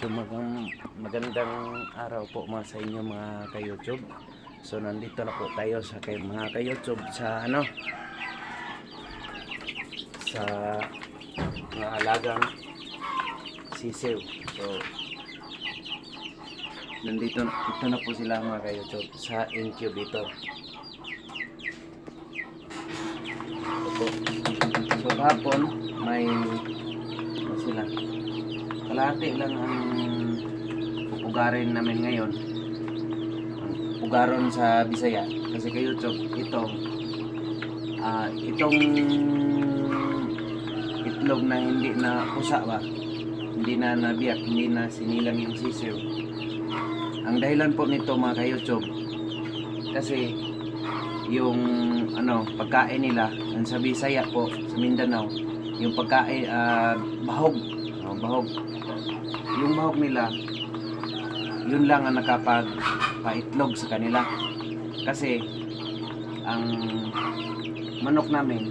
So magang, magandang araw po mga sa inyo mga ka-YouTube. So nandito na po tayo sa kay, mga ka-YouTube sa ano sa mga alagang sisiw. So nandito ito na po sila mga ka-YouTube sa incubator. So kahapon may kalahati lang ang pupugarin namin ngayon. Pugaron sa Bisaya. Kasi kayo chok ito ah itong itlog na hindi na pusa ba? Hindi na nabiyak hindi na sinilang yung sisiw. Ang dahilan po nito mga kayochob kasi yung ano pagkain nila ang sa Bisaya po sa Mindanao yung pagkain ah, bahog bahog yung bahog nila yun lang ang nakapag paitlog sa kanila. Kasi ang manok namin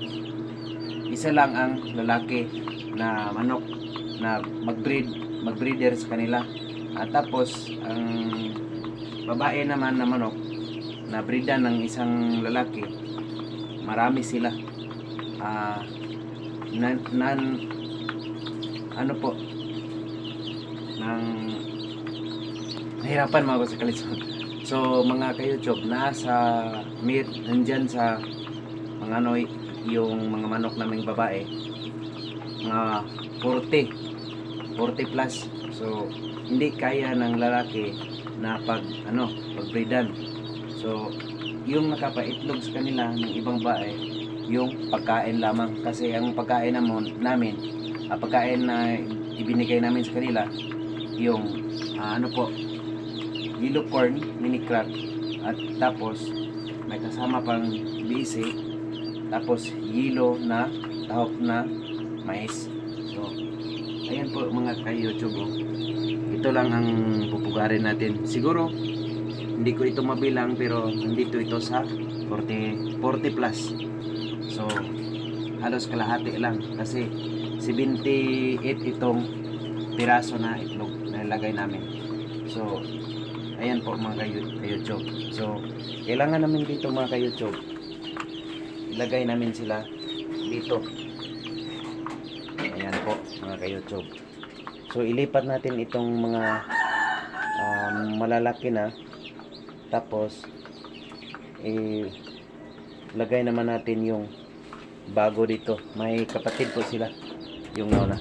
isa lang ang lalaki na manok na magbreed magbreeder sa kanila. At tapos ang babae naman na manok na breedan ng isang lalaki marami sila. Ah nan, nan ano po ng nahirapan mga sa kalisod. So mga ka-YouTube nasa meat nandyan sa mga ano yung mga manok naming babae. Mga 40 40 plus. So hindi kaya ng lalaki na pag ano pagbreedan. So yung nakapaitlog sa kanila ng ibang bae yung pagkain lamang. Kasi ang pagkain namon namin ah, pagkain na ibinigay namin sa kanila yung ah, ano po yellow corn mini crack at tapos may kasama pang bisi tapos yellow na tahok na mais. So ayan po mga ka-youtube. Oh. ito lang ang pupugarin natin. Siguro hindi ko ito mabilang pero nandito ito sa 40, 40 plus so halos kalahati lang kasi 78 itong piraso na itlog na nilagay namin. So, ayan po mga kayo- ka-YouTube. So, kailangan namin dito mga ka-YouTube. Ilagay namin sila dito. Ayan po mga ka-YouTube. So, ilipat natin itong mga um, malalaki na. Tapos, ilagay naman natin yung bago dito. May kapatid po sila yung nauna.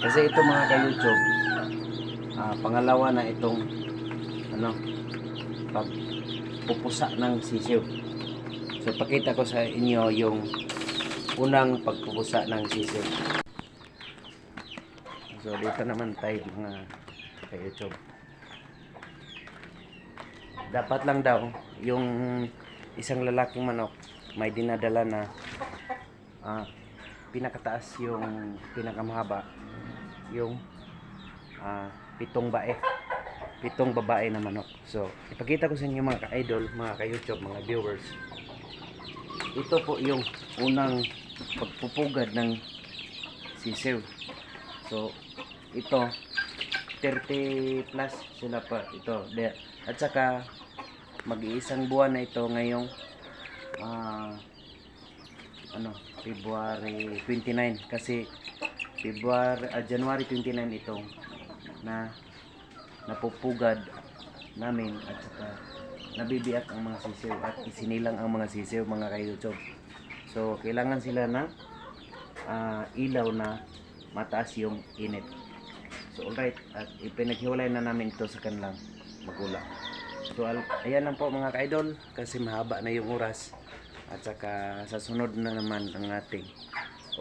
Kasi ito mga ka-YouTube, ah, pangalawa na itong ano, pagpupusa ng sisiw. So pakita ko sa inyo yung unang pagpupusa ng sisiw. So dito naman tayo mga ka-YouTube. Dapat lang daw yung isang lalaking manok may dinadala na ah, pinakataas yung pinakamahaba yung ah, pitong bae pitong babae na manok. So ipakita ko sa inyo mga ka-idol mga ka-youtube mga viewers. Ito po yung unang pagpupugad ng sisiw so ito 30 plus sila pa ito at saka mag-iisang buwan na ito ngayong ah, ano February 29 kasi February ah, January 29 itong na napupugad namin at saka nabibiyak ang mga sisiw at isinilang ang mga sisiw mga ka-YouTube. So kailangan sila ng ah, ilaw na mataas yung init. So alright at ipinaghiwalay na namin ito sa kanilang magulang. So ayan lang po mga ka-idol kasi mahaba na yung oras at saka sa sunod na naman ang ating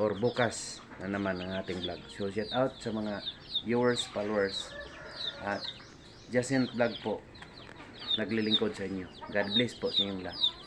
or bukas na naman ang ating vlog. So shout out sa mga viewers, followers at Jacinth Vlog po naglilingkod sa inyo. God bless po sa inyong lahat.